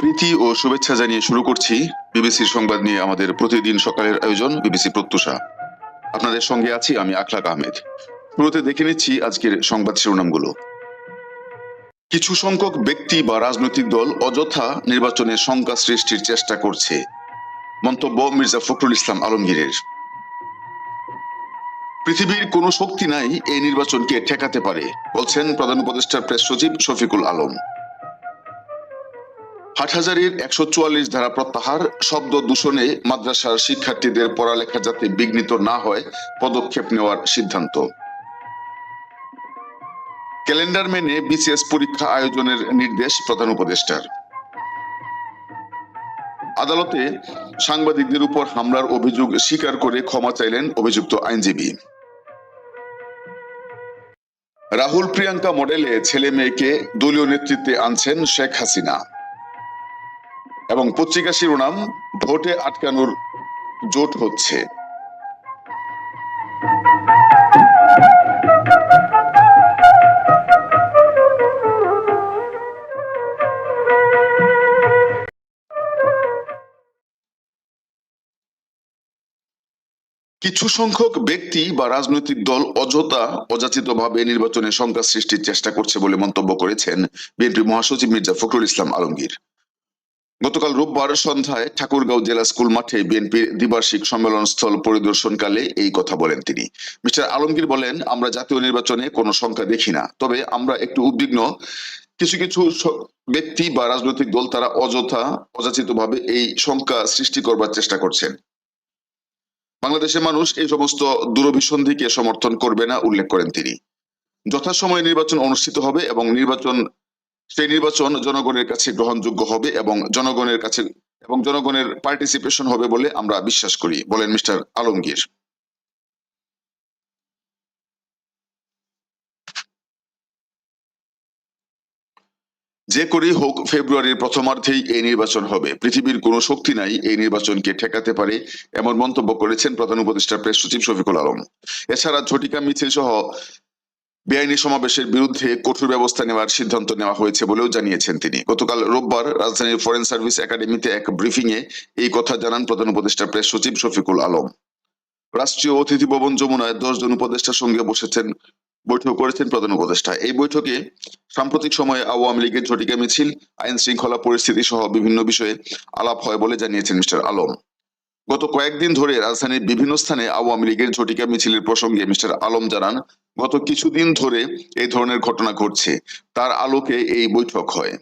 প্রীতি ও শুভেচ্ছা জানিয়ে শুরু করছি বিবিসির সংবাদ নিয়ে আমাদের প্রতিদিন সকালের আয়োজন বিবিসি প্রত্যুষা। আপনাদের সঙ্গে আছি আমি আখলাক আহমেদ। শুরুতে দেখে নিচ্ছি আজকের সংবাদ শিরোনামগুলো। কিছু সংখ্যক ব্যক্তি বা রাজনৈতিক দল অযথা নির্বাচনে শঙ্কা সৃষ্টির চেষ্টা করছে। মন্তব্য মির্জা ফখরুল ইসলাম আলমগীরের। পৃথিবীর কোনো শক্তি নাই এই নির্বাচনকে ঠেকাতে পারে, বলছেন প্রধান উপদেষ্টার প্রেস সচিব শফিকুল আলম। হাটহাজারির একশো চুয়াল্লিশ ধারা প্রত্যাহার, শব্দ দূষণে মাদ্রাসার শিক্ষার্থীদের পড়ালেখা যাতে বিঘ্নিত না হয়, পদক্ষেপ নেওয়ার সিদ্ধান্ত। ক্যালেন্ডার মেনে বিসিএস পরীক্ষা আয়োজনের নির্দেশ প্রধান উপদেষ্টার। আদালতে সাংবাদিকদের উপর হামলার অভিযোগ স্বীকার করে ক্ষমা চাইলেন অভিযুক্ত আইনজীবী। রাহুল প্রিয়াঙ্কা মডেলে ছেলে মেয়েকে দলীয় নেতৃত্বে আনছেন শেখ হাসিনা। এবং পত্রিকা শিরোনাম ভোটে আটকানোর জোট হচ্ছে। কিছু সংখ্যক ব্যক্তি বা রাজনৈতিক দল অযথা অযাচিতভাবে নির্বাচনে শঙ্কা সৃষ্টির চেষ্টা করছে বলে মন্তব্য করেছেন বিএনপি মহাসচিব মির্জা ফখরুল ইসলাম আলমগীর। গতকাল রোববার সন্ধ্যায় ঠাকুরগাঁও জেলা স্কুল মাঠে বিএনপির দ্বিবার্ষিক সম্মেলন স্থল পরিদর্শনকালে এই কথা বলেন তিনি। মিস্টার আলমগীর বলেন, আমরা জাতীয় নির্বাচনে কোনো সংখ্যা দেখি না, তবে আমরা একটু উদ্বিগ্ন। কিছু কিছু ব্যক্তি বা রাজনৈতিক দল তারা অযথা, অযাচিতভাবে এই সংখ্যা সৃষ্টি করবার চেষ্টা করছেন। বাংলাদেশের মানুষ এই সমস্ত দূরভিসন্ধিকে সমর্থন করবে না, উল্লেখ করেন তিনি। যথাসময়ে নির্বাচন অনুষ্ঠিত হবে এবং নির্বাচন সেই নির্বাচন জনগণের কাছে গ্রহণযোগ্য হবে এবং জনগণের কাছে এবং জনগণের পার্টিসিপেশন হবে বলে আমরা বিশ্বাস করি, বলেন মিস্টার আলমগীর। যে করেই হোক ফেব্রুয়ারির প্রথমার্ধেই এই নির্বাচন হবে। পৃথিবীর কোনো শক্তি নাই এই নির্বাচনকে ঠেকাতে পারে এমন মন্তব্য করেছেন প্রধান উপদেষ্টা প্রেস সচিব শফিকুল আলম। এছাড়া ঝটিকা মিছিল সহ বেআইনি সমাবেশের বিরুদ্ধে কঠোর ব্যবস্থা নেওয়ার সিদ্ধান্ত নেওয়া হয়েছে বলেও জানিয়েছেন তিনি। গতকাল রোববার রাজধানীর ফরেন সার্ভিস একাডেমিতে এক ব্রিফিং এ এই কথা জানান প্রধান উপদেষ্টা প্রেস সচিব শফিকুল আলম। রাষ্ট্রীয় অতিথি ভবন যমুনায় দশ জন উপদেষ্টার সঙ্গে বসেছেন, বৈঠক করেছেন প্রধান উপদেষ্টা। এই বৈঠকে সাম্প্রতিক সময়ে আওয়ামী লীগের ঝটিকা মিছিল আইন শৃঙ্খলা পরিস্থিতি সহ বিভিন্ন বিষয়ে আলাপ হয় বলে জানিয়েছেন মিস্টার আলম। গত কয়েকদিন ধরে রাজধানীর বিভিন্ন স্থানে আওয়ামী লীগের ঝটিকা মিছিলের প্রসঙ্গে মিস্টার আলম জানান, গত কিছুদিন ধরে এই ধরনের ঘটনা ঘটছে। তার আলোকে এই বৈঠক হয়।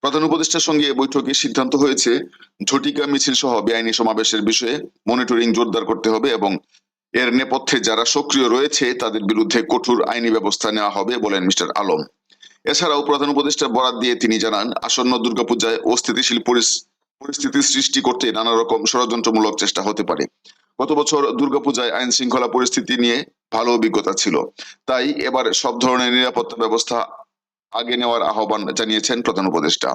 প্রধান উপদেষ্টার সঙ্গে এই বৈঠকে সিদ্ধান্ত হয়েছে, ঝটিকা মিছিল সহ বেআইনি সমাবেশের বিষয়ে মনিটরিং জোরদার করতে হবে এবং এর নেপথ্যে যারা সক্রিয় রয়েছে তাদের বিরুদ্ধে কঠোর আইনি ব্যবস্থা নেওয়া হবে বলেন মিস্টার আলম। এছাড়াও প্রধান উপদেষ্টা বরাদ দিয়ে তিনি জানান, আসন্ন দুর্গাপূজায় অস্থিতিশীল পরিস- পরিস্থিতি সৃষ্টি করতে নানা রকম ষড়যন্ত্রমূলক চেষ্টা হতে পারে। গত বছর দুর্গাপূজায় আইন শৃঙ্খলা পরিস্থিতি নিয়ে ভালো অভিজ্ঞতা ছিল। তাই এবার সব ধরনের নিরাপত্তা ব্যবস্থা আগে নেওয়ার আহ্বান জানিয়েছেন প্রধান উপদেষ্টা।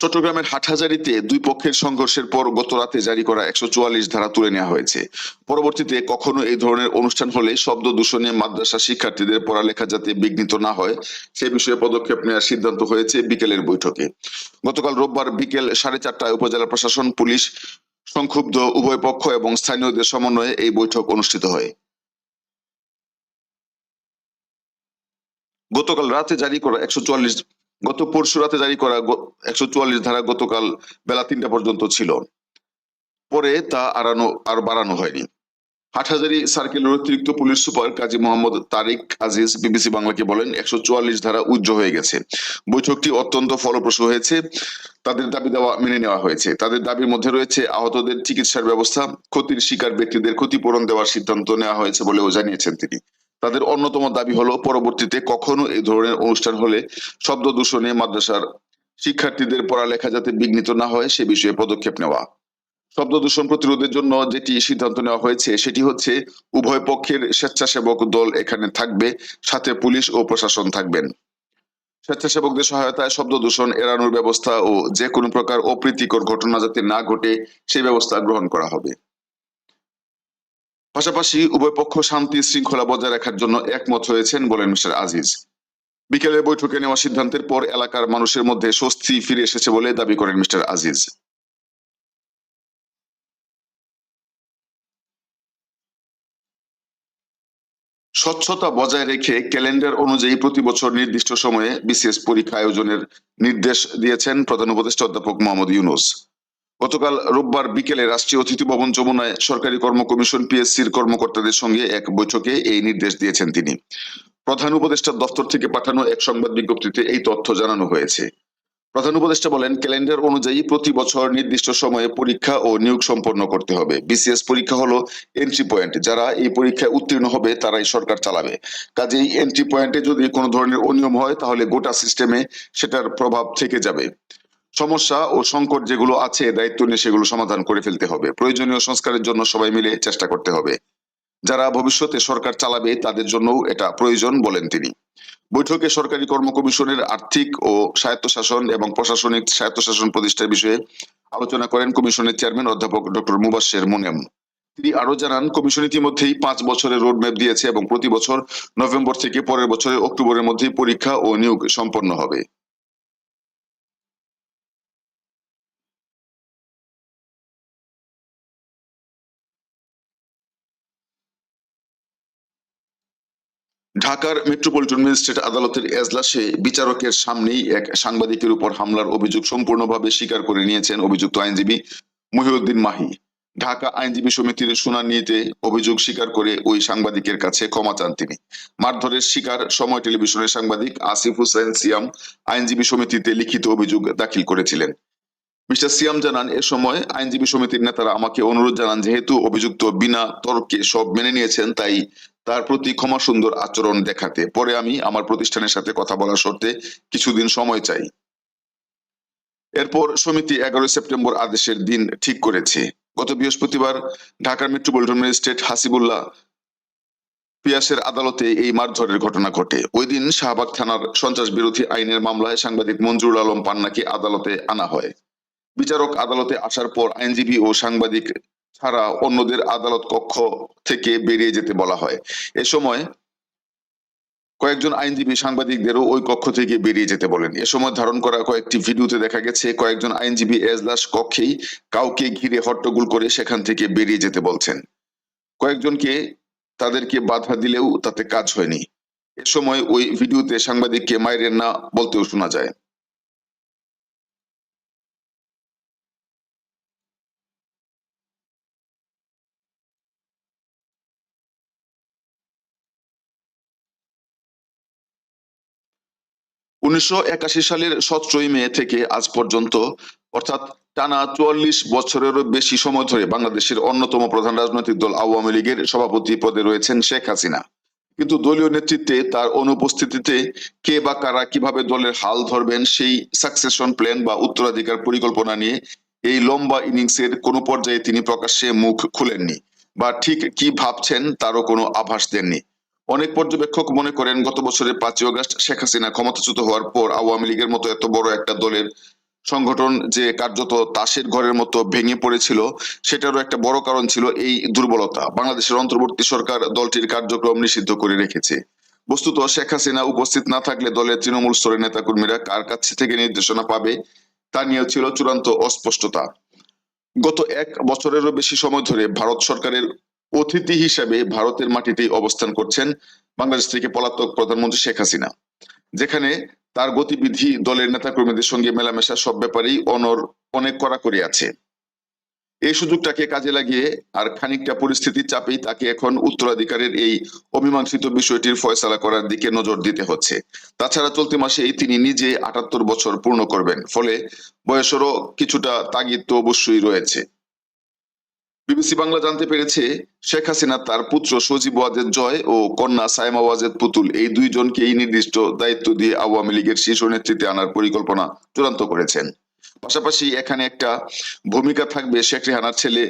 চট্টগ্রামের হাটহাজারিতে দুই পক্ষের সংঘর্ষের পর গত রাতে জারি করা একশো চুয়াল্লিশ ধারা তুলে নেওয়া হয়েছে। পরবর্তীতে কখনো এই ধরনের অনুষ্ঠান হলে শব্দ দূষণে মাদ্রাসা শিক্ষার্থীদের পড়ালেখা যাতে বিঘ্নিত না হয়, সে বিষয়ে পদক্ষেপ নেওয়ার সিদ্ধান্ত হয়েছে বিকেলের বৈঠকে। গতকাল রোববার বিকেল সাড়ে চারটায় উপজেলা প্রশাসন, পুলিশ, সংক্ষুব্ধ উভয় পক্ষ এবং স্থানীয়দের সমন্বয়ে এই বৈঠক অনুষ্ঠিত হয়। গতকাল রাতে জারি করা একশো চুয়াল্লিশ গত পরশু রাতে জারি করা একশো চুয়াল্লিশ ধারা গতকাল বেলা তিনটা পর্যন্ত ছিল। পরে তা আড়ানো, আর বাড়ানো হয়নি। হাটহাজারি সার্কেলের অতিরিক্ত police super Kazi Mohammad Tariq Aziz BBC বাংলাকে বলেন, একশো চুয়াল্লিশ ধারা উজ্জ্ব হয়ে গেছে। বৈঠকটি অত্যন্ত ফলপ্রসূ হয়েছে। তাদের দাবি দেওয়া, মেনে নেওয়া হয়েছে। তাদের দাবির মধ্যে রয়েছে আহতদের চিকিৎসার ব্যবস্থা, ক্ষতির শিকার ব্যক্তিদের ক্ষতিপূরণ দেওয়ার সিদ্ধান্ত নেওয়া হয়েছে বলেও জানিয়েছেন তিনি। তাদের অন্যতম দাবি হলো পরবর্তীতে কখনো এই ধরনের অনুষ্ঠান হলে শব্দ দূষণে মাদ্রাসার শিক্ষার্থীদের পড়ালেখা যাতে বিঘ্নিত না হয় সে বিষয়ে পদক্ষেপ নেওয়া। শব্দ দূষণ প্রতিরোধের জন্য যেটি সিদ্ধান্ত নেওয়া হয়েছে, সেটি হচ্ছে উভয় পক্ষের স্বেচ্ছাসেবক দল এখানে থাকবে, সাথে পুলিশ ও প্রশাসন থাকবেন। স্বেচ্ছাসেবকদের সহায়তায় শব্দ দূষণ এড়ানোর ব্যবস্থা ও যে কোনো প্রকার অপ্রীতিকর ঘটনা যাতে না ঘটে সেই ব্যবস্থা গ্রহণ করা হবে। পাশাপাশি উভয় পক্ষ শান্তি শৃঙ্খলা বজায় রাখার জন্য একমত হয়েছেন বলেন মিস্টার আজিজ। বিকেলে বৈঠকে নেওয়া সিদ্ধান্তের পর এলাকার মানুষের মধ্যে স্বস্তি ফিরে এসেছে বলে দাবি করেন মিস্টার আজিজ। স্বচ্ছতা বজায় রেখে ক্যালেন্ডার অনুযায়ী প্রতি বছর নির্দিষ্ট সময়ে বিসিএস পরীক্ষা আয়োজনের নির্দেশ দিয়েছেন প্রধান উপদেষ্টা অধ্যাপক মোহাম্মদ ইউনুস। গতকাল রোববার বিকেলে রাষ্ট্রীয় অতিথি ভবন যমুনায় সরকারি কর্ম কমিশন পিএসসির কর্মকর্তাদের সঙ্গে এক বৈঠকে এই নির্দেশ দিয়েছেন তিনি। প্রধান উপদেষ্টার দপ্তর থেকে পাঠানো এক সংবাদ বিজ্ঞপ্তিতে এই তথ্য জানানো হয়েছে। প্রধান উপদেষ্টা বলেন, ক্যালেন্ডার অনুযায়ী প্রতি বছর নির্দিষ্ট সময়ে পরীক্ষা ও নিয়োগ সম্পন্ন করতে হবে। বিসিএস পরীক্ষা হলো এন্ট্রি পয়েন্ট যারা এই পরীক্ষায় উত্তীর্ণ হবে, তারাই সরকার চালাবে। কাজেই এন্ট্রি পয়েন্টে যদি কোনো ধরনের অনিয়ম হয়, তাহলে গোটা সিস্টেমে সেটার প্রভাব থেকে যাবে। সমস্যা ও সংকট যেগুলো আছে, দায়িত্ব নিয়ে সেগুলো সমাধান করে ফেলতে হবে। প্রয়োজনীয় সংস্কারের জন্য সবাই মিলে চেষ্টা করতে হবে। যারা ভবিষ্যতে সরকার চালাবে, তাদের জন্যও এটা প্রয়োজন বলেন তিনি। বৈঠকে সরকারি কর্ম কমিশনের আর্থিক ও স্বায়ত্তশাসন এবং প্রশাসনিক স্বায়ত্তশাসন প্রতিষ্ঠার বিষয়ে আলোচনা করেন কমিশনের চেয়ারম্যান অধ্যাপক ডক্টর মুবাশ্বের মুনেম। তিনি আরও জানান, কমিশন ইতিমধ্যেই পাঁচ বছরের রোডম্যাপ দিয়েছে এবং প্রতি বছর নভেম্বর থেকে পরের বছরের অক্টোবরের মধ্যেই পরীক্ষা ও নিয়োগ সম্পন্ন হবে। ঢাকার মেট্রোপলিটন ম্যাজিস্ট্রেট আদালতের এজলাসে বিচারকের সামনেই এক সাংবাদিকের উপর হামলার অভিযোগ সম্পূর্ণভাবে স্বীকার করে নিয়েছেন অভিযুক্ত আইনজীবী মহিউদ্দিন মাহি। ঢাকা আইনজীবী সমিতির শুনানিতে অভিযোগ স্বীকার করে ওই সাংবাদিকের কাছে ক্ষমা চান তিনি। মারধরের শিকার সময় টেলিভিশনের সাংবাদিক আসিফ হুসেন সিয়াম আইনজীবী সমিতিতে লিখিত অভিযোগ দাখিল করেছিলেন। মিস্টার সিয়াম জানান, এ সময় আইনজীবী সমিতির নেতারা আমাকে অনুরোধ জানান, যেহেতু অভিযুক্ত বিনা তর্কে সব মেনে নিয়েছেন, তাই তার প্রতি ক্ষমা সুন্দর আচরণ দেখাতে। পরে আমি আমার প্রতিষ্ঠানের সাথে কথা বলার শর্তে কিছুদিন সময় চাই। এরপর সমিতি এগারোই সেপ্টেম্বর আদেশের দিন ঠিক করেছে। গত বৃহস্পতিবার ঢাকার মেট্রোপলিটন ম্যাজিস্ট্রেট হাসিবুল্লাহ পিয়াসের আদালতে এই মারধরের ঘটনা ঘটে। ওই দিন শাহবাগ থানার সন্ত্রাস বিরোধী আইনের মামলায় সাংবাদিক মঞ্জুরুল আলম পান্নাকে আদালতে আনা হয়। বিচারক আদালতে আসার পর আইনজীবী ও সাংবাদিক ছাড়া অন্যদের আদালত কক্ষ থেকে বেরিয়ে যেতে বলা হয়। এ সময় কয়েকজন আইনজীবী সাংবাদিকদেরও ওই কক্ষ থেকে বেরিয়ে যেতে বলেন। এ সময় ধারণ করা কয়েকটি ভিডিওতে দেখা গেছে, কয়েকজন আইনজীবী এজলাস কক্ষেই কাউকে ঘিরে হট্টগোল করে সেখান থেকে বেরিয়ে যেতে বলছেন। কয়েকজনকে তাদেরকে বাধা দিলেও তাতে কাজ হয়নি। এ সময় ওই ভিডিওতে সাংবাদিককে মায়ের না বলতেও শোনা যায়। উনিশশো একাশি সালের সতেরোই মে থেকে আজ পর্যন্ত, অর্থাৎ টানা চুয়াল্লিশ বছরেরও বেশি সময় ধরে বাংলাদেশের অন্যতম প্রধান রাজনৈতিক দল আওয়ামী লীগের সভাপতি পদে রয়েছেন শেখ হাসিনা। কিন্তু দলীয় নেতৃত্বে তার অনুপস্থিতিতে কে বা কারা কীভাবে দলের হাল ধরবেন সেই সাকসেশন প্ল্যান বা উত্তরাধিকার পরিকল্পনা নিয়ে এই লম্বা ইনিংসের কোনো পর্যায়ে তিনি প্রকাশ্যে মুখ খুলেননি বা ঠিক কি ভাবছেন তারও কোনো আভাস দেননি। অনেক পর্যবেক্ষক মনে করেন, গত বছরের পাঁচই অগস্ট শেখ হাসিনা ক্ষমতাচ্যুত হওয়ার পর আওয়ামী লীগের মতো এত বড় একটা দলের সংগঠন যে কার্যত তাসের ঘরের মতো ভেঙে পড়েছিল, সেটারও একটা বড় কারণ ছিল এই দুর্বলতা। বাংলাদেশের অন্তর্বর্তী সরকার দলটির কার্যক্রম নিষিদ্ধ করে রেখেছে। বস্তুত শেখ হাসিনা উপস্থিত না থাকলে দলের তৃণমূল স্তরের নেতাকর্মীরা কার কাছে থেকে নির্দেশনা পাবে, তা নিয়েও ছিল চূড়ান্ত অস্পষ্টতা। গত এক বছরেরও বেশি সময় ধরে ভারত সরকারের অতিথি হিসেবে ভারতের মাটিতেই অবস্থান করছেন বাংলাদেশ থেকে পলাতক প্রধানমন্ত্রী শেখ হাসিনা, যেখানে তার গতিবিধি দলের নেতাকর্মীদের সঙ্গে মেলামেশা, সব ব্যাপারেই অনর অনেক কড়াকড়ি আছে। এই সুযোগটাকে কাজে লাগিয়ে আর খানিকটা পরিস্থিতির চাপেই তাকে এখন উত্তরাধিকারের এই অমীমাংসিত বিষয়টির ফয়সালা করার দিকে নজর দিতে হচ্ছে। তাছাড়া চলতি মাসেই তিনি নিজে আটাত্তর বছর পূর্ণ করবেন, ফলে বয়সেরও কিছুটা তাগিদ তো অবশ্যই রয়েছে। বিবিসি বাংলা জানতে পেরেছে, শেখ হাসিনা তার পুত্র সজীব ওয়াজেদ জয় ও কন্যা সাইমা ওয়াজেদ পুতুল এই দুইজনকেই নির্দিষ্ট দায়িত্ব দিয়ে আওয়ামী লীগের শীর্ষ নেতৃত্বে আনার পরিকল্পনা চূড়ান্ত করেছেন। পাশাপাশি এখানে একটা ভূমিকা থাকবে শেখ রেহানার ছেলে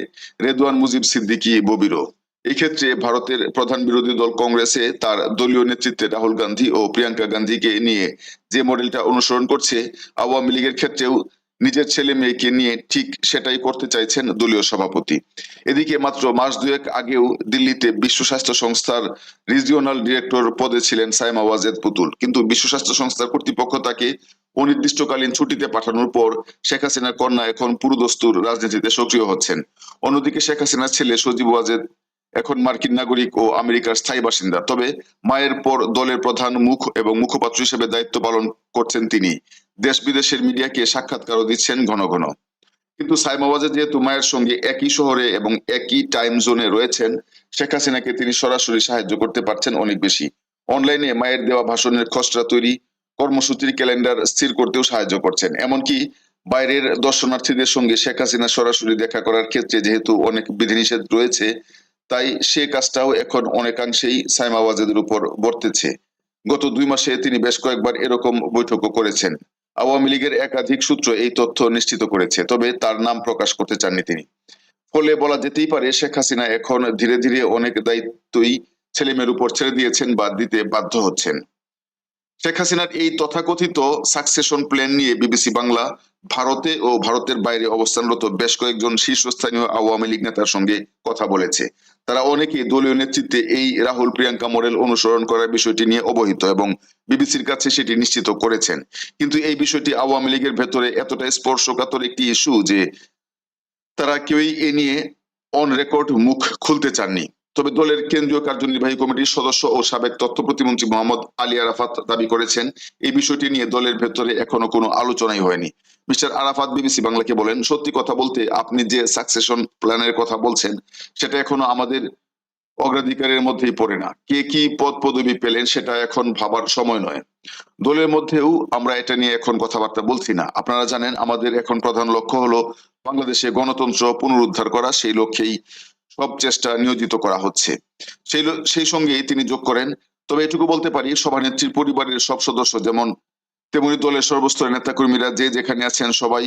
রেদওয়ান মুজিব সিদ্দিকী ববিরও। এই ক্ষেত্রে ভারতের প্রধান বিরোধী দল কংগ্রেসে তার দলীয় নেতৃত্বে রাহুল গান্ধী ও প্রিয়াঙ্কা গান্ধীকে নিয়ে যে মডেলটা অনুসরণ করছে, আওয়ামী লীগের ক্ষেত্রেও নিজের ছেলে মেয়েকে নিয়ে ঠিক সেটাই করতে চাইছেন দলীয় সভাপতি। এদিকে মাত্র মাস দুয়েক আগেও দিল্লিতে বিশ্ব স্বাস্থ্য সংস্থার রিজিওনাল ডিরেক্টর পদে ছিলেন সাইমা ওয়াজেদ পুতুল। কিন্তু বিশ্ব স্বাস্থ্য সংস্থার কর্তৃপক্ষ তাকে অনির্দিষ্টকালীন ছুটিতে পাঠানোর পর শেখ হাসিনার কন্যা এখন পুরুদস্তুর রাজনীতিতে সক্রিয় হচ্ছেন। অন্যদিকে শেখ হাসিনার ছেলে সজীব ওয়াজেদ এখন মার্কিন নাগরিক ও আমেরিকার স্থায়ী বাসিন্দা। তবে মায়ের পর দলের প্রধান মুখ এবং মুখপাত্র হিসেবে দায়িত্ব পালন করছেন তিনি। দেশ বিদেশের মিডিয়াকে সাক্ষাৎকারও দিচ্ছেন ঘন ঘন। কিন্তু সাইমা ওয়াজেদ যেহেতু মায়ের সঙ্গে একই শহরে এবং একই টাইম জোনে রয়েছেন, শেখ হাসিনাকে তিনি সরাসরি সাহায্য করতে পারছেন অনেক বেশি। অনলাইনে মায়ের দেওয়া ভাষণের খসড়া তৈরি কর্মসূচির ক্যালেন্ডার স্থির করতেও সাহায্য করছেন। এমনকি বাইরের দর্শনার্থীদের সঙ্গে শেখ হাসিনা সরাসরি দেখা করার ক্ষেত্রে যেহেতু অনেক বিধিনিষেধ রয়েছে তাই সে কাজটাও এখন অনেকাংশেই সাইমা ওয়াজেদের উপর বর্তেছে। গত দুই মাসে তিনি বেশ কয়েকবার এরকম বৈঠকও করেছেন। আওয়ামী লীগের একাধিক সূত্র এই তথ্য নিশ্চিত করেছে, তবে তার নাম প্রকাশ করতে চাননি তিনি। ফলে বলা যেতেই পারে, শেখ হাসিনা এখন ধীরে ধীরে অনেক দায়িত্বই ছেলেমেয়ের উপর ছেড়ে দিয়েছেন বা দিতে বাধ্য হচ্ছেন। শেখ হাসিনার এই তথাকথিত সাকসেশন প্ল্যান নিয়ে বিবিসি বাংলা, ভারতে ও ভারতের বাইরে অবস্থানরত বেশ কয়েকজন শীর্ষস্থানীয় আওয়ামী লীগ নেতার সঙ্গে কথা বলেছে। তারা অনেকে দলীয় নেতৃত্বে এই রাহুল প্রিয়াঙ্কা মডেল অনুসরণ করার বিষয়টি নিয়ে অবহিত এবং বিবিসির কাছে সেটি নিশ্চিত করেছেন। কিন্তু এই বিষয়টি আওয়ামী লীগের ভেতরে এতটা স্পর্শকাতর একটি ইস্যু যে তারা কেউই এ নিয়ে অন রেকর্ড মুখ খুলতে চাননি। তবে দলের কেন্দ্রীয় কার্যনির্বাহী কমিটির সদস্য ও সাবেক তথ্য প্রতিমন্ত্রী মোহাম্মদ আলী আরাফাত দাবি করেছেন, এই বিষয়টি নিয়ে দলের ভেতরে এখনও কোনো আলোচনাই হয়নি। মিস্টার আরাফাত বিবিসি বাংলাকে বলেন, সত্যি কথা বলতে আপনি যে সাকসেশন প্ল্যানের কথা বলছেন, সেটা এখনও আমাদের অগ্রাধিকারের মধ্যেই পড়ে না। কে কি পদ পদবি পেলেন সেটা এখন ভাবার সময় নয়। দলের মধ্যেও আমরা এটা নিয়ে এখন কথাবার্তা বলছি না। আপনারা জানেন, আমাদের এখন প্রধান লক্ষ্য হলো বাংলাদেশে গণতন্ত্র পুনরুদ্ধার করা, সেই লক্ষ্যেই সব চেষ্টা নিয়োজিত করা হচ্ছে। সেই সেই সঙ্গেই তিনি যোগ করেন। তবে এটুকু বলতে পারি সভানেত্রীর পরিবারের সব সদস্য যেমন তেমনি দলের সর্বস্তরের নেতাকর্মীরা যে যেখানে আছেন সবাই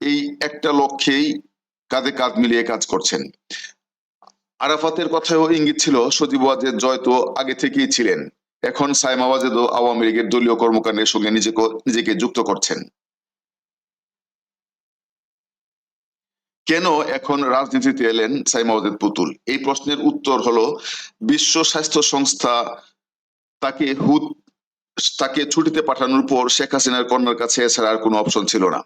এই একটা লক্ষ্যেই কাঁধে কাঁধ মিলিয়ে কাজ করছেন। আরাফাতের কথাও ইঙ্গিত ছিল, সজীব ওয়াজেদ জয় তো আগে থেকেই ছিলেন। এখন সাইমা ওয়াজেদও আওয়ামী লীগের দলীয় কর্মকাণ্ডের সঙ্গে নিজেকে নিজেকে যুক্ত করছেন। কেন এখন রাজনীতিতে এলেন সাইমা ওয়াজেদ পুতুল? এই প্রশ্নের উত্তর হলো, বিশ্ব স্বাস্থ্য সংস্থা তাকে হুদ তাকে ছুটিতে পাঠানোর পর শেখ হাসিনার কন্যার কাছে এছাড়া আর কোনো অপশন ছিল না।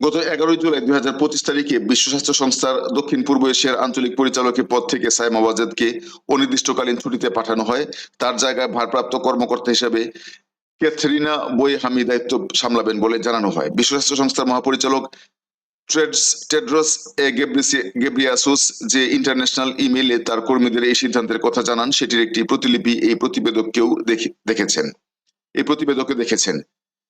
গত এগারোই জুলাই দুই হাজার পঁচিশ তারিখে বিশ্ব স্বাস্থ্য সংস্থার দক্ষিণ পূর্ব এশিয়ার আঞ্চলিক পরিচালকের পদ থেকে সাইমা ওয়াজেদকে অনির্দিষ্টকালীন ছুটিতে পাঠানো হয়। তার জায়গায় ভারপ্রাপ্ত কর্মকর্তা হিসেবে ক্যাথরিনা বই হামি দায়িত্ব সামলাবেন বলে জানানো হয়। বিশ্ব স্বাস্থ্য সংস্থার মহাপরিচালক ট্রেডস টেড্রস গেব্রিয়াসুস যে ইন্টারন্যাশনাল ইমেইলে তার কর্মীদের এই সিদ্ধান্তের কথা জানান, সেটির একটি প্রতিলিপি এই প্রতিবেদককেও দেখে- দেখেছেন। এই প্রতিবেদকে দেখেছেন।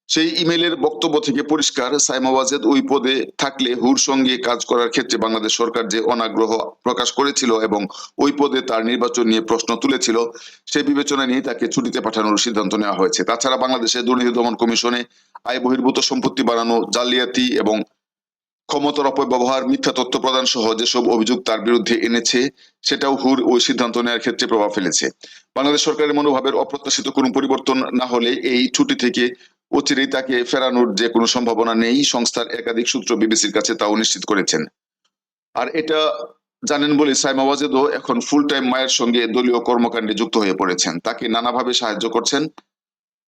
সেই ইমেইলের বক্তব্য থেকে পরিষ্কার, সাইমা ওয়াজেদ ওই পদে থাকলে হুর সঙ্গে কাজ করার ক্ষেত্রে বাংলাদেশ সরকার যে অনাগ্রহ প্রকাশ করেছিল এবং ওই পদে তার নির্বাচন নিয়ে প্রশ্ন তুলেছিল সেই বিবেচনা নিয়ে তাকে ছুটিতে পাঠানোর সিদ্ধান্ত নেওয়া হয়েছে। তাছাড়া বাংলাদেশে দুর্নীতি দমন কমিশনে আয় বহির্ভূত সম্পত্তি বাড়ানো, জালিয়াতি এবং ক্ষমতার অপব্যবহার, মিথ্যা তথ্য প্রদান সহ যেসব অভিযোগ তার বিরুদ্ধে এনেছে, সেটাও হুর ওই সিদ্ধান্ত নেওয়ার ক্ষেত্রে প্রভাব ফেলেছে। বাংলাদেশ সরকারের মনোভাবের অপ্রত্যাশিত কোনো পরিবর্তন না হলে এই ছুটি থেকে অচিরেই তাকে ফেরানোর যে কোনো সম্ভাবনা নেই, সংস্থার একাধিক সূত্র বিবিসির কাছে তাও নিশ্চিত করেছেন। আর এটা জানেন বলে সাইমা ওয়াজেদও এখন ফুল টাইম মায়ের সঙ্গে দলীয় কর্মকাণ্ডে যুক্ত হয়ে পড়েছেন। তাকে নানাভাবে সাহায্য করছেন।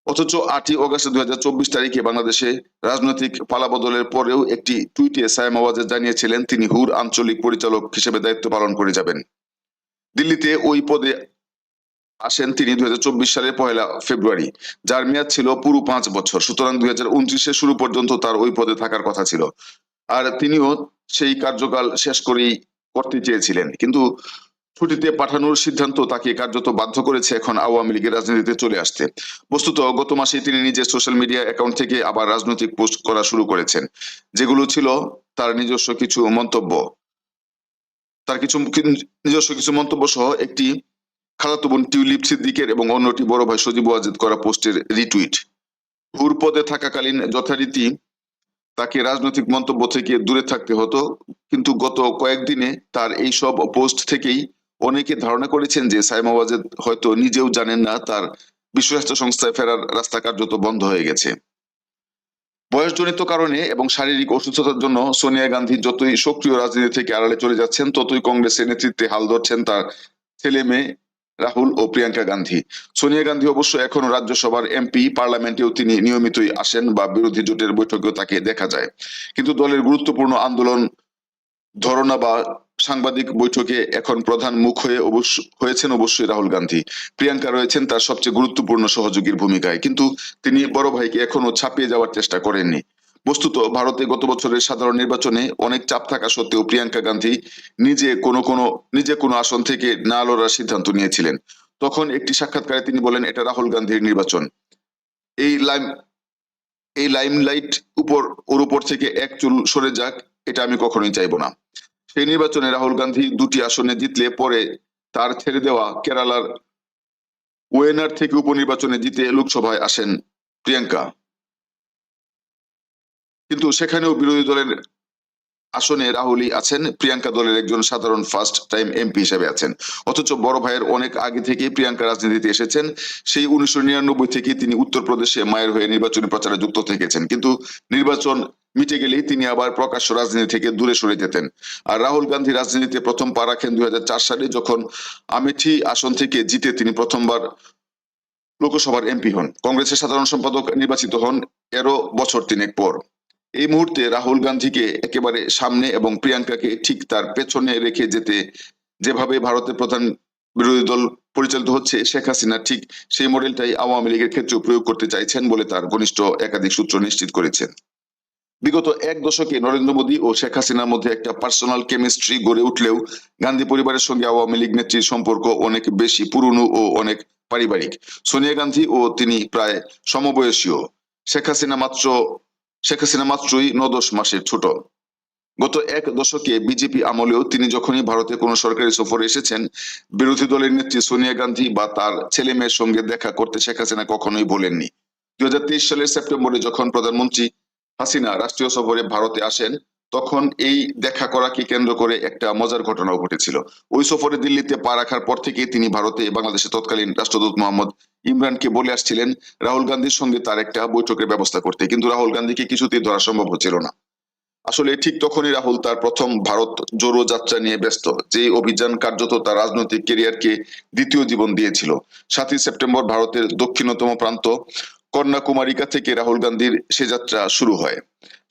অথচ আটই অগস্ট দুই হাজার চব্বিশ তারিখে বাংলাদেশে রাজনৈতিক পালাবদলের পরেও একটি টুইটে সাইমা ওয়াজেদ জানিয়েছিলেন, তিনি হুর আঞ্চলিক পরিচালক হিসেবে দায়িত্ব পালন করে যাবেন। দিল্লিতে ওই পদে আসেন তিনি দুই হাজার চব্বিশ সালের পয়লা ফেব্রুয়ারি, যার মেয়াদ ছিল পুরো পাঁচ বছর। সুতরাং দুই হাজার উনত্রিশের শুরু পর্যন্ত তার ওই পদে থাকার কথা ছিল। আর তিনিও সেই কার্যকাল শেষ করেই করতে চেয়েছিলেন। কিন্তু ছুটিতে পাঠানোর সিদ্ধান্ত তাকে কার্যত বাধ্য করেছে এখন আওয়ামী লীগের রাজনীতিতে চলে আসতে। বস্তুত গত মাসে তিনি নিজের সোশ্যাল মিডিয়া অ্যাকাউন্ট থেকে আবার রাজনৈতিক পোস্ট করা শুরু করেছেন। যেগুলো ছিল তার নিজস্ব কিছু মন্তব্য। তার কিছু নিজস্ব কিছু মন্তব্য সহ একটি খালাতো বোন টিউলিপ সিদ্দিকের এবং অন্যটি বড় ভাই সজীব ওয়াজেদ করা পোস্টের রিটুইট। হুর পদে থাকাকালীন যথারীতি তাকে রাজনৈতিক মন্তব্য থেকে দূরে থাকতে হতো, কিন্তু গত কয়েকদিনে তার এই সব পোস্ট থেকেই অনেকে ধারণা করেছেন যে সাইমা হয়তো নিজেও জানেন না, তার বিশ্ব স্বাস্থ্য সংস্থায় ফেরার রাস্তা কার্যত বন্ধ হয়ে গেছে। বয়সজনিত কারণে এবং শারীরিক অসুস্থতার জন্য সোনিয়া গান্ধী যতই সক্রিয় রাজনীতি থেকে আড়ালে চলে যাচ্ছেন, ততই কংগ্রেসের নেতৃত্বে হাল ধরছেন তার ছেলে মেয়ে রাহুল ও প্রিয়াঙ্কা গান্ধী। সোনিয়া গান্ধী অবশ্য এখনও রাজ্যসভার এমপি, পার্লামেন্টেও তিনি নিয়মিতই আসেন বা বিরোধী জোটের বৈঠকেও তাকে দেখা যায়। কিন্তু দলের গুরুত্বপূর্ণ আন্দোলন ধরনা বা সাংবাদিক বৈঠকে এখন প্রধান মুখ হয়ে অবশ্য হয়েছেন অবশ্যই রাহুল গান্ধী। প্রিয়াঙ্কা রয়েছেন তার সবচেয়ে গুরুত্বপূর্ণ সহযোগীর ভূমিকায়, কিন্তু তিনি বড় ভাইকে এখনও ছাপিয়ে যাওয়ার চেষ্টা করেননি। বস্তুত, ভারতে গত বছরের সাধারণ নির্বাচনে অনেক চাপ থাকা সত্ত্বেও প্রিয়াঙ্কা গান্ধী নিজে কোনো কোনো, নিজে কোনো আসন থেকে না লড়ার সিদ্ধান্ত নিয়েছিলেন। তখন একটি সাক্ষাৎকারে তিনি বলেন, এটা রাহুল গান্ধীর নির্বাচন। এই লাইম, এই লাইমলাইট উপর, ওর উপর থেকে এক চুল সরে যাক, এটা আমি কখনোই চাইব না। সেই নির্বাচনে রাহুল গান্ধী দুটি আসনে জিতলে পরে তার ছেড়ে দেওয়া কেরালার ওয়েনার থেকে উপনির্বাচনে জিতে লোকসভায় আসেন প্রিয়াঙ্কা। কিন্তু সেখানেও বিরোধী দলের আসনে রাহুলই আছেন। প্রিয়াঙ্কা দলের একজন সাধারণ ফার্স্ট টাইম এমপি হিসেবে আছেন। অথচ বড় ভাইয়ের অনেক আগে থেকে প্রিয়াঙ্কা রাজনীতিতে এসেছেন। সেই উনিশশো নিরানব্বই থেকে তিনি উত্তরপ্রদেশে মায়ের হয়ে নির্বাচনী প্রচারে যুক্ত থেকেছেন। কিন্তু নির্বাচন মিটে গেলেই তিনি আবার প্রকাশ্য রাজনীতি থেকে দূরে সরে যেতেন। আর রাহুল গান্ধী রাজনীতিতে প্রথম পা রাখেন দুই সালে যখন আমেঠি আসন থেকে জিতে তিনি প্রথমবার লোকসভার এমপি হন। কংগ্রেসের সাধারণ সম্পাদক নির্বাচিত হন এরো বছর তিনেক পর। এই মুহূর্তে রাহুল গান্ধীকে একেবারে সামনে এবং প্রিয়াঙ্কাকে ঠিক তার পেছনে রেখে যেতে যেভাবে ভারতের প্রধান বিরোধী দল পরিচালিত হচ্ছে, শেখ হাসিনা ঠিক সেই মডেলটাই আওয়ামী লীগের ক্ষেত্রেও প্রয়োগ করতে চাইছেন বলে তার ঘনিষ্ঠ একাধিক সূত্র নিশ্চিত করেছেন বিগত এক দশকে নরেন্দ্র মোদী ও শেখ হাসিনার মধ্যে একটা পার্সোনাল কেমিস্ট্রি গড়ে উঠলেও গান্ধী পরিবারের সঙ্গে আওয়ামী লীগ নেত্রীর সম্পর্ক অনেক বেশি পুরনো ও অনেক পারিবারিক। সোনিয়া গান্ধী ও তিনি প্রায় সমবয়সীয়। শেখ হাসিনা মাত্র, শেখ হাসিনা মাত্রই ন দশ মাসের ছোট। গত এক দশকে বিজেপি আমলেও তিনি যখনই ভারতে কোনো সরকারি সফরে এসেছেন, বিরোধী দলের নেত্রী সোনিয়া গান্ধী বা তার ছেলে মেয়ের সঙ্গে দেখা করতে শেখ হাসিনা কখনোই বলেননি দুই হাজার তেইশ সালের সেপ্টেম্বরে যখন প্রধানমন্ত্রী হাসিনা রাষ্ট্রীয় সফরে ভারতে আসেন, তখন এই দেখা করাকে কেন্দ্র করে একটা মজার ঘটনাও ঘটেছিল। ওই সফরে দিল্লিতে পা রাখার পর থেকে তিনি ভারতে বাংলাদেশের তৎকালীন রাষ্ট্রদূত মোহাম্মদ ইমরানকে বলে আসছিলেন, রাহুল গান্ধীর সঙ্গে তার একটা বৈঠকের ব্যবস্থা করতে। কিন্তু রাহুল গান্ধীকে কিছুতেই ধরা সম্ভব হচ্ছিল না। আসলে ঠিক তখনই রাহুল তার প্রথম ভারত জোড়ো যাত্রা নিয়ে ব্যস্ত যে অভিযান কার্যত তার রাজনৈতিক কেরিয়ারকে দ্বিতীয় জীবন দিয়েছিল। সাতই সেপ্টেম্বর ভারতের দক্ষিণতম প্রান্ত কন্যাকুমারিকা থেকে রাহুল গান্ধীর সে যাত্রা শুরু হয়।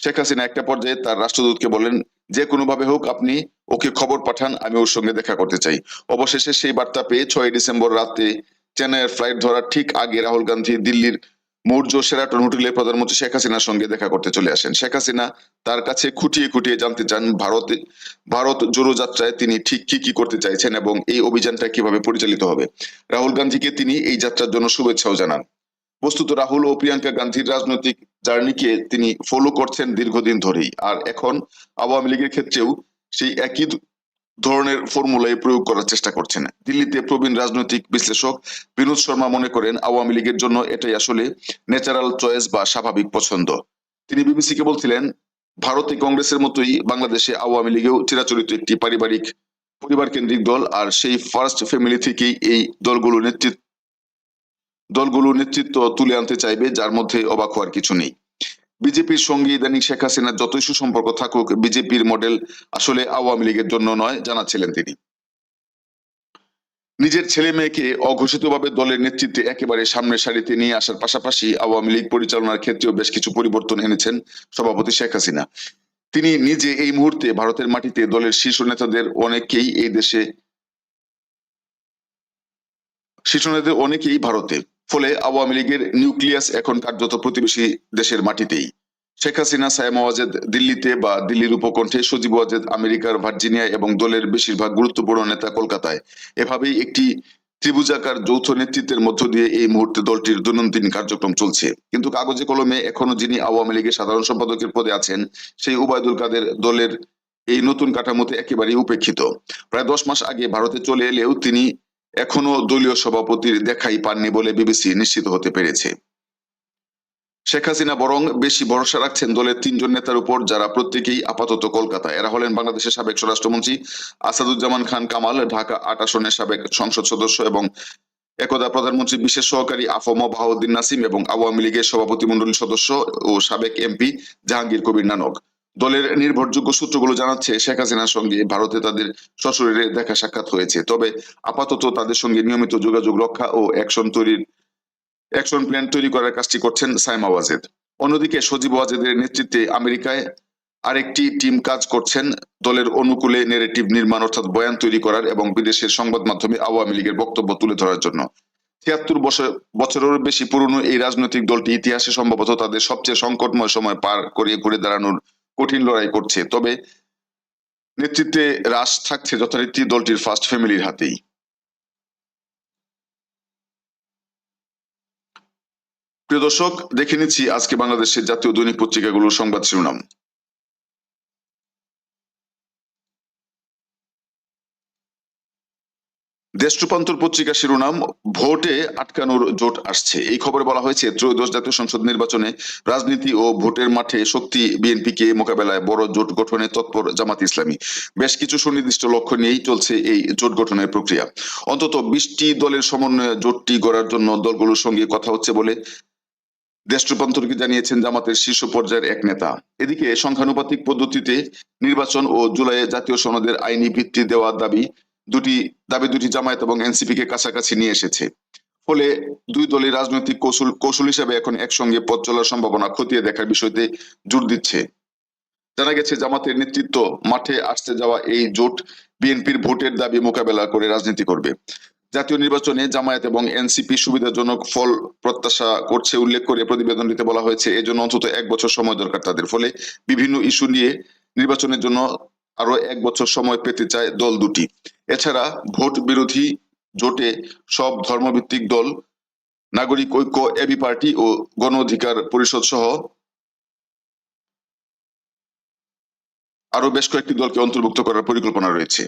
শেখ হাসিনা একটা পর্যায়ে তার রাষ্ট্রদূতকে বলেন, যে কোনো ভাবে হোক আপনি ওকে খবর পাঠান, আমি ওর সঙ্গে দেখা করতে চাই। অবশেষে সেই বার্তা পেয়ে ছয় ডিসেম্বর রাতে চেন্নাইয়ের ফ্লাইট ধরার ঠিক আগে রাহুল গান্ধী দিল্লির মৌর্য সেরাটন হোটেলে প্রধানমন্ত্রী শেখ হাসিনার সঙ্গে দেখা করতে চলে আসেন। শেখ হাসিনা তার কাছে খুঁটিয়ে খুঁটিয়ে জানতে চান, ভারতে, ভারত জোড়ো যাত্রায় তিনি ঠিক কি কি করতে চাইছেন এবং এই অভিযানটা কীভাবে পরিচালিত হবে? রাহুল গান্ধীকে তিনি এই যাত্রার জন্য শুভেচ্ছাও জানান। বস্তুত রাহুল ও প্রিয়াঙ্কা গান্ধীর রাজনৈতিক জার্নিকে তিনি ফলো করছেন দীর্ঘদিন ধরেই। আর এখন আওয়ামী লীগের ক্ষেত্রেও সেই একই ধরনের ফর্মুলাই প্রয়োগ করার চেষ্টা করছেন। দিল্লিতে প্রবীণ রাজনৈতিক বিশ্লেষক বিনোদ শর্মা মনে করেন, আওয়ামী লীগের জন্য এটাই আসলে ন্যাচারাল চয়েস বা স্বাভাবিক পছন্দ। তিনি বিবিসিকে বলছিলেন, ভারতে কংগ্রেসের মতোই বাংলাদেশে আওয়ামী লীগেও চিরাচরিত একটি পারিবারিক পরিবার কেন্দ্রিক দল, আর সেই ফার্স্ট ফ্যামিলি থেকেই এই দলগুলো নেতৃত্ব দলগুলো নেতৃত্ব তুলে আনতে চাইবে, যার মধ্যে অবাক হওয়ার কিছু নেই। বিজেপির সঙ্গে ইদানিং শেখ হাসিনার যতই সুসম্পর্ক থাকুক, বিজেপির মডেল আসলে আওয়ামী লীগের জন্য নয়, জানাচ্ছিলেন তিনি। নিজের ছেলে মেয়েকে অঘোষিতভাবে দলের নেতৃত্বে একেবারে সামনের সারিতে নিয়ে আসার পাশাপাশি আওয়ামী লীগ পরিচালনার ক্ষেত্রেও বেশ কিছু পরিবর্তন এনেছেন সভাপতি শেখ হাসিনা। তিনি নিজে এই মুহূর্তে ভারতের মাটিতে দলের শীর্ষ নেতাদের অনেকেই এই দেশে, শীর্ষ নেতাদের অনেকেই ভারতে। ফলে আওয়ামী লীগের নিউক্লিয়াস এখন কার্যত প্রতিবেশী দেশের মাটিতেই। শেখ হাসিনা, সায়েম ওয়াজেদ দিল্লিতে বা দিল্লির উপকণ্ঠে সজীব ওয়াজেদ আমেরিকার ভার্জিনিয়া এবং দলের বেশিরভাগ গুরুত্বপূর্ণ নেতা কলকাতায়। এভাবেই একটি ত্রিভুজাকার যৌথ নেতৃত্বের মধ্য দিয়ে এই মুহূর্তে দলটির দৈনন্দিন কার্যক্রম চলছে। কিন্তু কাগজে কলমে এখনও যিনি আওয়ামী লীগের সাধারণ সম্পাদকের পদে আছেন, সেই উবায়দুল কাদের দলের এই নতুন কাঠামোতে একেবারেই উপেক্ষিত। প্রায় দশ মাস আগে ভারতে চলে এলেও তিনি এখনও দলীয় সভাপতির দেখাই পাননি বলে বিবিসি নিশ্চিত হতে পেরেছে। শেখ হাসিনা বরং বেশি ভরসা রাখছেন দলের তিনজন নেতার উপর, যারা প্রত্যেকেই আপাতত কলকাতায়। এরা হলেন বাংলাদেশের সাবেক স্বরাষ্ট্রমন্ত্রী আসাদুজ্জামান খান কামাল, ঢাকা আট আসনের সাবেক সংসদ সদস্য এবং একদা প্রধানমন্ত্রী বিশেষ সহকারী আফম বাহাউদ্দিন নাসিম এবং আওয়ামী লীগের সভাপতি মন্ডলীর সদস্য ও সাবেক এমপি জাহাঙ্গীর কবির নানক। দলের নির্ভরযোগ্য সূত্রগুলো জানাচ্ছে, শেখ হাসিনার সঙ্গে ভারতে তাদের সশরীরে দেখা সাক্ষাৎ হয়েছে। তবে আপাতত তাদের সঙ্গে নিয়মিত যোগাযোগ, রক্ষা ও অ্যাকশন তৈরির, অ্যাকশন প্ল্যান তৈরি করার কাজটি করছেন সাইমা ওয়াজেদ অন্যদিকে সজীব ওয়াজেদের নেতৃত্বে আমেরিকায় আরেকটি টিম কাজ করছেন। দলের অনুকূলে নেরেটিভ নির্মাণ অর্থাৎ বয়ান তৈরি করার এবং বিদেশের সংবাদ মাধ্যমে আওয়ামী লীগের বক্তব্য তুলে ধরার জন্য। ছিয়াত্তর বছর বছরেরও বেশি পুরনো এই রাজনৈতিক দলটি ইতিহাসে সম্ভবত তাদের সবচেয়ে সংকটময় সময় পার করে ঘুরে দাঁড়ানোর কঠিন লড়াই করছে। তবে নেতৃত্বে রাস থাকছে যথারীতি দলটির ফার্স্ট ফ্যামিলির হাতেই। প্রিয় দর্শক, দেখে নিচ্ছি আজকে বাংলাদেশের জাতীয় দৈনিক পত্রিকাগুলোর সংবাদ শিরোনাম। দেশ রূপান্তর পত্রিকা শিরোনাম, ভোটে আটকানোর জোট আসছে। এই খবরে বলা হয়েছে, ত্রয়োদশ জাতীয় সংসদ নির্বাচনে রাজনীতি ও ভোটের মাঠে শক্তি বিএনপিকে মোকাবেলায় বড় জোট গঠনে তৎপর জামাত ইসলামী। বেশ কিছু সুনির্দিষ্ট লক্ষ্য নিয়েই চলছে এই জোট গঠনের প্রক্রিয়া। অন্তত বিশটি দলের সমন্বয়ে জোটটি গড়ার জন্য দলগুলোর সঙ্গে কথা হচ্ছে বলে দেশ রূপান্তরকে জানিয়েছেন জামাতের শীর্ষ পর্যায়ের এক নেতা। এদিকে সংখ্যানুপাতিক পদ্ধতিতে নির্বাচন ও জুলাইয়ে জাতীয় সনদের আইনি ভিত্তি দেওয়ার দাবি দুটি, দাবি দুটি জামায়াত এবং এনসিপি কে কাছাকাছি নিয়ে এসেছে। ফলে দুই দলের রাজনৈতিক কৌশল কৌশল হিসেবে এখন একসঙ্গে পথ চলার সম্ভাবনা খতিয়ে দেখার বিষয়তে জোর দিচ্ছে। জানা গেছে, জামাতের নেতৃত্ব মাঠে আসতে যাওয়া এই জোট বিএনপির ভোটের দাবি মোকাবেলা করে রাজনীতি করবে। জাতীয় নির্বাচনে জামায়াত এবং এনসিপি সুবিধাজনক ফল প্রত্যাশা করছে উল্লেখ করে প্রতিবেদনটিতে বলা হয়েছে, এজন্য অন্তত এক বছর সময় দরকার তাদের। ফলে বিভিন্ন ইস্যু নিয়ে নির্বাচনের জন্য আরও এক বছর সময় পেতে চায় দল দুটি। এছাড়া ভোট বিরোধী জোটে সব ধর্মভিত্তিক দল, নাগরিক ঐক্য, এবি পার্টি ও গণ অধিকার পরিষদ সহ আরও বেশ কয়েকটি দলকে অন্তর্ভুক্ত করার পরিকল্পনা রয়েছে।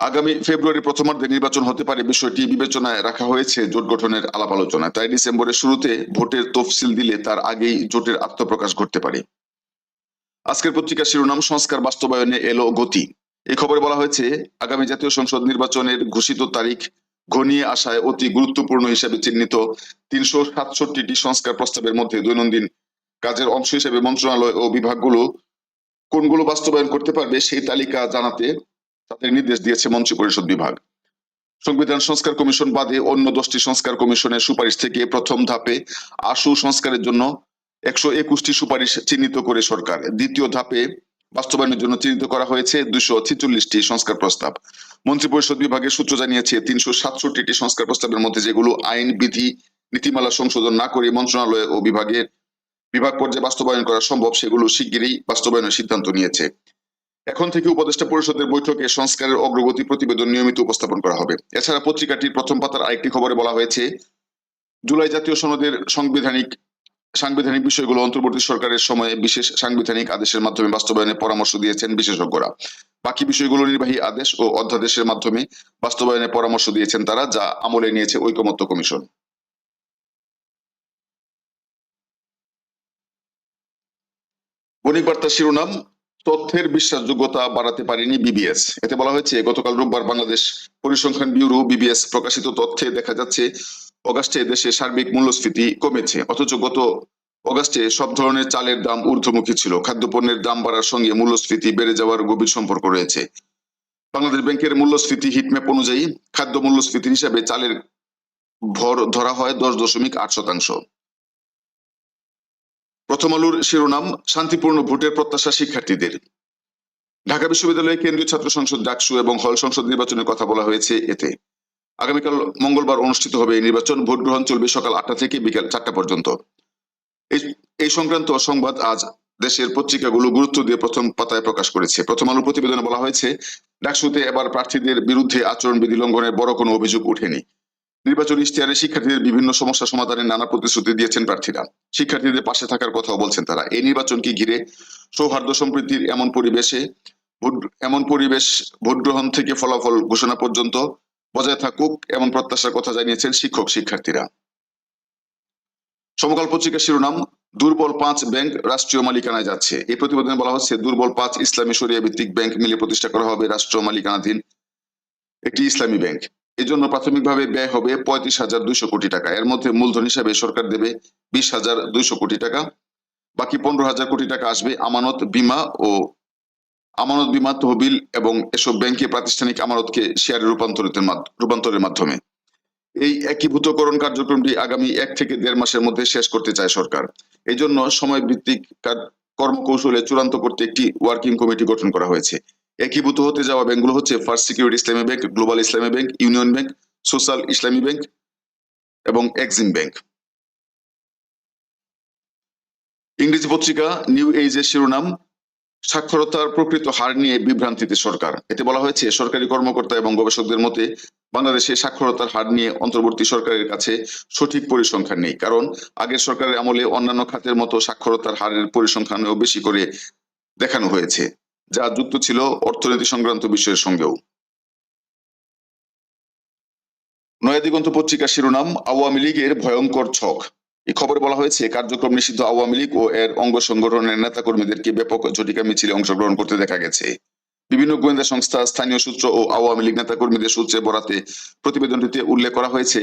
আগামী ফেব্রুয়ারি প্রথমার্ধে নির্বাচন হতে পারে বিষয়টি বিবেচনায় রাখা হয়েছে জোট গঠনের আলাপ আলোচনায় তাই ডিসেম্বরের শুরুতে ভোটের তফসিল দিলে তার আগেই জোটের আত্মপ্রকাশ ঘটতে পারে। আজকের পত্রিকার শিরোনাম, সংস্কার, বাস্তবায়নে এলো গতি। এই খবরে বলা হয়েছে, আগামী জাতীয় সংসদ নির্বাচনের ঘোষিত তারিখ ঘনিয়ে আসায় অতি গুরুত্বপূর্ণ হিসেবে চিহ্নিত তিনশো সাতষট্টিটি সংস্কার প্রস্তাবের মধ্যে দৈনন্দিন কাজের অংশ হিসেবে মন্ত্রণালয় ও বিভাগগুলো কোনগুলো বাস্তবায়ন করতে পারবে সেই তালিকা জানাতে তাদের নির্দেশ দিয়েছে মন্ত্রী পরিষদ বিভাগ। সংবিধান সংস্কার কমিশন বাদে অন্য দশটি সংস্কার কমিশনের সুপারিশ থেকে প্রথম ধাপে আশু সংস্কারের জন্য একশো একুশটি সুপারিশ চিহ্নিত করে সরকার। দ্বিতীয় ধাপে বাস্তবায়নের জন্য চিহ্নিত করা হয়েছে দুশো ছেচল্লিশটি সংস্কার প্রস্তাব। মন্ত্রী পরিষদ বিভাগের সূত্র জানিয়েছে, তিনশো সাতষট্টিটি সংস্কার প্রস্তাবের মধ্যে যেগুলো আইন, বিধি, নীতিমালা সংশোধন না করে মন্ত্রণালয় ও বিভাগের বিভাগ পর্যায়ে বাস্তবায়ন করা সম্ভব, সেগুলো শিগগিরই বাস্তবায়নের সিদ্ধান্ত নিয়েছে। এখন থেকে উপদেষ্টা পরিষদের বৈঠকে সংস্কারের অগ্রগতি প্রতিবেদন নিয়মিত উপস্থাপন করা হবে। এছাড়া পত্রিকাটির প্রথম পাতার আরেকটি খবরে বলা হয়েছে, জুলাই জাতীয় সনদের সাংবিধানিক সাংবিধানিক বিষয়গুলো অন্তর্বর্তী সরকারের সময়ে বিশেষ সাংবিধানিক আদেশের মাধ্যমে বাস্তবায়নের পরামর্শ দিয়েছেন বিশেষজ্ঞরা। বাকি বিষয়গুলো নির্বাহী আদেশ ও অধ্যাদেশের মাধ্যমে বাস্তবায়নের পরামর্শ দিয়েছেন তারা, যা আমলে নিয়েছে ঐকমত্য কমিশন। বণিক বার্তা শিরোনাম, তথ্যের বিশ্বাসযোগ্যতা বাড়াতে পারেনি বিবিএস। এতে বলা হয়েছে, গতকাল রোববার বাংলাদেশ পরিসংখ্যান ব্যুরো বিবিএস প্রকাশিত তথ্যে দেখা যাচ্ছে অগাস্টে দেশে সার্বিক মূল্যস্ফীতি কমেছে। অথচ গত অগাস্টে সব ধরনের চালের দাম ঊর্ধ্বমুখী ছিল। খাদ্যপণ্যের দাম বাড়ার সঙ্গে মূল্যস্ফীতি বেড়ে যাওয়ার গভীর সম্পর্ক রয়েছে। বাংলাদেশ ব্যাংকের মূল্যস্ফীতি হিটম্যাপ অনুযায়ী খাদ্য মূল্যস্ফীতি হিসাবে চালের ভর ধরা হয় দশ দশমিক আট শতাংশ। প্রথম আলোর শিরোনাম, শান্তিপূর্ণ ভোটের প্রত্যাশা শিক্ষার্থীদের। ঢাকা বিশ্ববিদ্যালয়ে কেন্দ্রীয় ছাত্র সংসদ ডাকসু এবং হল সংসদ নির্বাচনের কথা বলা হয়েছে এতে। আগামীকাল মঙ্গলবার অনুষ্ঠিত হবে এই নির্বাচন। ভোট গ্রহণ চলবে সকাল আটটা থেকে বিকেল চারটা পর্যন্ত। এই- সংক্রান্ত সংবাদ আজ দেশের পত্রিকাগুলো গুরুত্ব দিয়ে প্রথম পাতায় প্রকাশ করেছে। প্রথম আলো প্রতিবেদনে বলা হয়েছে, ডাকসুতে এবার প্রার্থীদের বিরুদ্ধে আচরণবিধি লঙ্ঘনের বড় কোনো অভিযোগ ওঠেনি। নির্বাচন ইশতেহারে শিক্ষার্থীদের বিভিন্ন সমস্যা সমাধানের নানা প্রতিশ্রুতি দিয়েছেন প্রার্থীরা। শিক্ষার্থীদের পাশে থাকার কথাও বলছেন তারা। এই নির্বাচনকে ঘিরে সৌহার্দ্য সম্প্রীতির এমন পরিবেশে ভোট, এমন পরিবেশ ভোট গ্রহণ থেকে ফলাফল ঘোষণা পর্যন্ত বজায় থাকুক এমন প্রত্যাশার কথা জানিয়েছেন শিক্ষক শিক্ষার্থীরা। সমকাল পত্রিকার শিরোনাম, দুর্বল পাঁচ ব্যাংক রাষ্ট্রীয় মালিকানায় যাচ্ছে। এই প্রতিবেদনে বলা হচ্ছে, দুর্বল পাঁচ ইসলামী শরিয়া ভিত্তিক ব্যাংক মিলে প্রতিষ্ঠা করা হবে রাষ্ট্র মালিকানাধীন একটি ইসলামী ব্যাংক। এজন্য প্রাথমিকভাবে ব্যয় হবে পঁয়ত্রিশ হাজার দুইশো কোটি টাকা। এর মধ্যে মূলধন হিসাবে সরকার দেবে বিশ হাজার দুইশো কোটি টাকা। বাকি পনেরো হাজার কোটি টাকা আসবে আমানত, বীমা ও আমানত বিমা তহবিল এবং এসব ব্যাংকে প্রাতিষ্ঠানিক আমানতকে শেয়ারে রূপান্তরিত রূপান্তরের মাধ্যমে। এই একীভূতকরণ কার্যক্রমটি আগামী এক থেকে দেড় মাসের মধ্যে শেষ করতে চায় সরকার। এই জন্য সময় ভিত্তিক কর্মকৌশলে চূড়ান্ত করতে একটি ওয়ার্কিং কমিটি গঠন করা হয়েছে। একীভূত হতে যাওয়া ব্যাংকগুলো হচ্ছে first security Islami bank, global Islami bank, union bank, social Islami bank এবং এক্সিম ব্যাংক। ইংরেজি পত্রিকা নিউ এইজের শিরোনাম সাক্ষরতার প্রকৃত হার নিয়ে বিভ্রান্তিতে সরকার। এতে বলা হয়েছে, সরকারি কর্মকর্তা এবং গবেষকদের মতে বাংলাদেশে সাক্ষরতার হার নিয়ে অন্তর্বর্তী সরকারের কাছে সঠিক পরিসংখ্যান নেই। কারণ আগের সরকারের আমলে অন্যান্য খাতের মতো সাক্ষরতার হারের পরিসংখ্যানও বেশি করে দেখানো হয়েছে, যা যুক্ত ছিল অর্থনীতি সংক্রান্ত বিষয়ের সঙ্গেও। নয়াদিগন্ত পত্রিকার শিরোনাম, আওয়ামী লীগের ভয়ঙ্কর ছক। এই খবরে বলা হয়েছে, কার্যক্রম নিষিদ্ধ আওয়ামী লীগ ও এর অঙ্গ সংগঠনের নেতাকর্মীদেরকে ব্যাপক ঝটিকা মিছিলে অংশগ্রহণ করতে দেখা গেছে। বিভিন্ন গোয়েন্দা সংস্থা, স্থানীয় সূত্র ও আওয়ামী লীগ নেতাকর্মীদের সূত্রে বরাতে প্রতিবেদনটিতে উল্লেখ করা হয়েছে,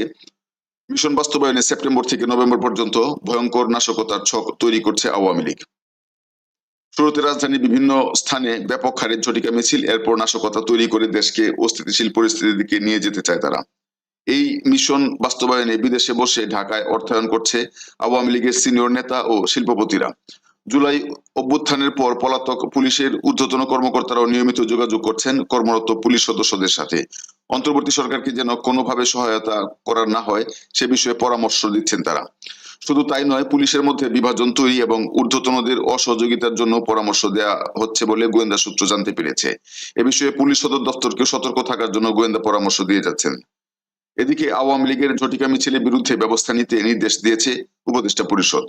মিশন বাস্তবায়নে সেপ্টেম্বর থেকে নভেম্বর পর্যন্ত ভয়ঙ্কর নাশকতার ছক তৈরি করছে আওয়ামী লীগ। শুরুতে রাজধানীর বিভিন্ন স্থানে ব্যাপক হারে ঝটিকা মিছিল, এরপর নাশকতা তৈরি করে দেশকে অস্থিতিশীল পরিস্থিতির দিকে নিয়ে যেতে চায় তারা। এই মিশন বাস্তবায়নে বিদেশে বসে ঢাকায় অর্থায়ন করছে আওয়ামী লীগের সিনিয়র নেতা ও শিল্পপতিরা। জুলাই অভ্যুত্থানের পর পলাতক পুলিশের ঊর্ধ্বতন কর্মকর্তারাও নিয়মিত যোগাযোগ করছেন কর্মরত পুলিশ সদস্যদের সাথে। অন্তর্বর্তী সরকারকে যেন কোনোভাবে সহায়তা করার না হয়, সে বিষয়ে পরামর্শ দিচ্ছেন তারা। শুধু তাই নয়, পুলিশের মধ্যে বিভাজন তৈরি এবং ঊর্ধ্বতনদের অসহযোগিতার জন্য পরামর্শ দেওয়া হচ্ছে বলে গোয়েন্দা সূত্র জানতে পেরেছে। এ বিষয়ে পুলিশ সদর দপ্তরকে সতর্ক থাকার জন্য গোয়েন্দা পরামর্শ দিয়ে যাচ্ছেন। এদিকে আওয়ামী লীগের ঝটিকা মিছিলের বিরুদ্ধে ব্যবস্থা নিতে নির্দেশ দিয়েছে উপদেষ্টা পরিষদ।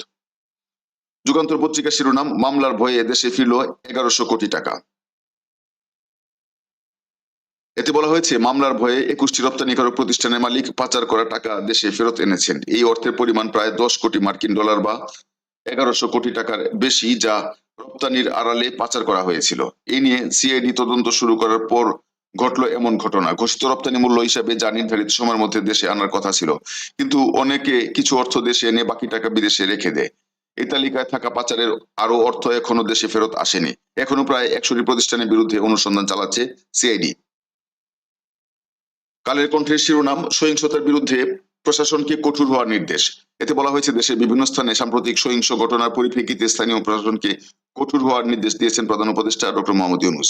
যুগান্তর পত্রিকা শিরোনাম, মামলার ভয়ে দেশে ফিরল এগারোশো কোটি টাকা। এতে বলা হয়েছে, মামলার ভয়ে একুশটি রপ্তানিকারক প্রতিষ্ঠানের মালিক পাচার করা টাকা দেশে ফেরত এনেছেন। এই অর্থের পরিমাণ প্রায় দশ কোটি মার্কিন ডলার বা এগারোশো কোটি টাকার বেশি, যা রপ্তানির আড়ালে পাচার করা হয়েছিল। এই নিয়ে সিআইডি তদন্ত শুরু করার পর ঘটলো এমন ঘটনা। ঘোষিত রপ্তানি মূল্য হিসাবে যা নির্ধারিত সময়ের মধ্যে দেশে আনার কথা ছিল। কিন্তু অনেকে কিছু অর্থ দেশে এনে বাকি টাকা বিদেশে রেখে দেয়। এই তালিকায় থাকা পাচারের আরও অর্থ এখনও দেশে ফেরত আসেনি। এখনও প্রায় একশোটি প্রতিষ্ঠানের বিরুদ্ধে অনুসন্ধান চালাচ্ছে সিআইডি। কালের কণ্ঠের শিরোনাম, সহিংসতার বিরুদ্ধে প্রশাসনকে কঠোর হওয়ার নির্দেশ। এতে বলা হয়েছে, দেশের বিভিন্ন স্থানে সাম্প্রতিক সহিংস ঘটনার পরিপ্রেক্ষিতে স্থানীয় প্রশাসনকে কঠোর হওয়ার নির্দেশ দিয়েছেন প্রধান উপদেষ্টা ডক্টর মোহাম্মদ ইউনুস।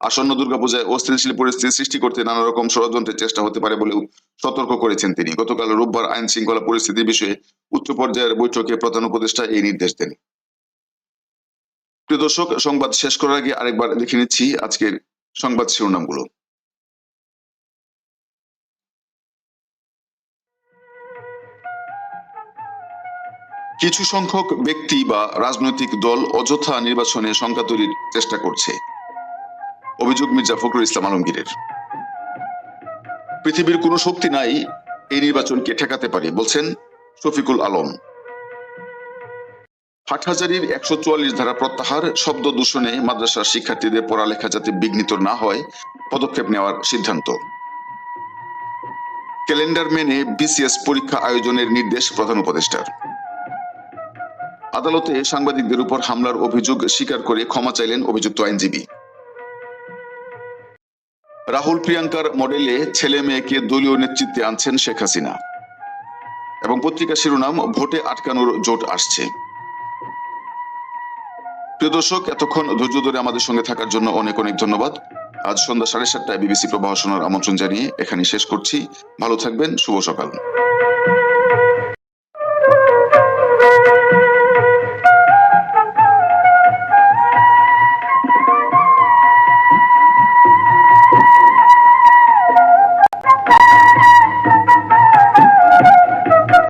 আসন্ন দুর্গাপূজায় অস্থিতিশীল পরিস্থিতি সৃষ্টি করতে নানা রকম ষড়যন্ত্রের চেষ্টা হতে পারে বলেও সতর্ক করেছেন তিনি। গতকাল রোববার আইন শৃঙ্খলা পরিস্থিতির বিষয়ে উচ্চ পর্যায়ের বৈঠকে প্রধান উপদেষ্টা এই নির্দেশ দেন। প্রিয় দর্শক, সংবাদ শেষ করার আগে আরেকবার দেখে নিচ্ছি আজকের সংবাদ শিরোনামগুলো। কিছু সংখ্যক ব্যক্তি বা রাজনৈতিক দল অযথা নির্বাচনে সংখ্যা তৈরির চেষ্টা করছে। অভিযোগ মির্জা ফখরুল ইসলাম আলমগীরের। পৃথিবীর কোনো শক্তি নাই এই নির্বাচনকে ঠেকাতে পারে, বলছেন শফিকুল আলম। হাটহাজারির একশো চুয়াল্লিশ ধারা প্রত্যাহার, শব্দ দূষণে মাদ্রাসার শিক্ষার্থীদের পড়ালেখা যাতে বিঘ্নিত না হয়, পদক্ষেপ নেওয়ার সিদ্ধান্ত। ক্যালেন্ডার মেনে বিসিএস পরীক্ষা আয়োজনের নির্দেশ প্রধান উপদেষ্টার। আদালতে সাংবাদিকদের উপর হামলার অভিযোগ স্বীকার করে ক্ষমা চাইলেন অভিযুক্ত আইনজীবী। রাহুল প্রিয়াঙ্কার মডেলে ছেলে মেয়েকে দলীয় নেতৃত্বে আনছেন শেখ হাসিনা। এবং পত্রিকা শিরোনাম, ভোটে আটকানোর জোট আসছে। প্রিয় দর্শক, এতক্ষণ ধৈর্য ধরে আমাদের সঙ্গে থাকার জন্য অনেক অনেক ধন্যবাদ। আজ সন্ধ্যা সাড়ে সাতটায় বিবিসি প্রবাহ শোনার আমন্ত্রণ জানিয়ে এখানে শেষ করছি। ভালো থাকবেন, শুভ সকাল।